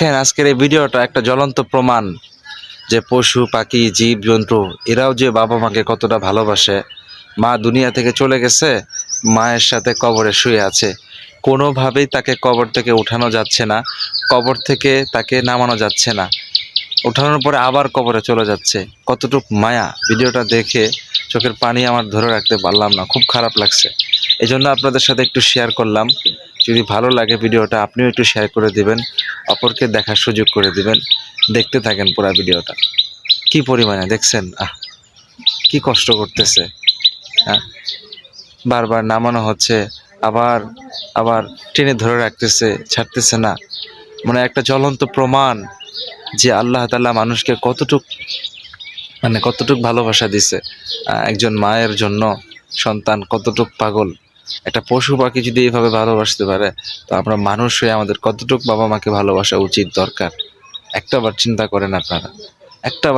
দেখেন আজকের এই ভিডিওটা একটা জ্বলন্ত প্রমাণ যে পশু, পাখি, জীব, জন্তু, এরাও যে বাবা মাকে কতটা ভালোবাসে, মা দুনিয়া থেকে চলে গেছে, মায়ের সাথে কবরে শুয়ে আছে। কোনোভাবেই তাকে কবর থেকে উঠানো যাচ্ছে না, কবর থেকে তাকে নামানো যাচ্ছে না। ওঠানোর পরে আবার কবরে চলে যাচ্ছে। কতটুক মায়া। ভিডিওটা দেখে চোখের পানি আমার ধরে রাখতে পারলাম না। খুব খারাপ লাগছে। এই জন্য আপনাদের সাথে একটু শেয়ার করলাম। যদি ভালো লাগে ভিডিওটা, আপনিও একটু শেয়ার করে দিবেন, অপরকে দেখার সুযোগ করে দিবেন, দেখতে থাকেন পুরা ভিডিওটা। কি পরিমাণে, দেখছেন? আহ, কি কষ্ট করতেছে। হ্যাঁ? বারবার নামানো হচ্ছে, আবার আবার টেনে ধরে রাখতেছে, ছাড়তেছে না। মানে একটা জ্বলন্ত প্রমাণ যে আল্লাহ তাআলা মানুষকে কতটুক মানে কতটুক ভালোবাসা দিছে। একজন মায়ের জন্য সন্তান কতটুক পাগল। একটা পশু পাখি যদি এইভাবে ভালোবাসতে পারে, তো আমরা মানুষ হয়ে আমাদের কতটুকু বাবা মাকে ভালোবাসা উচিত দরকার? একটা বার চিন্তা করেন আপনারা। একটা বার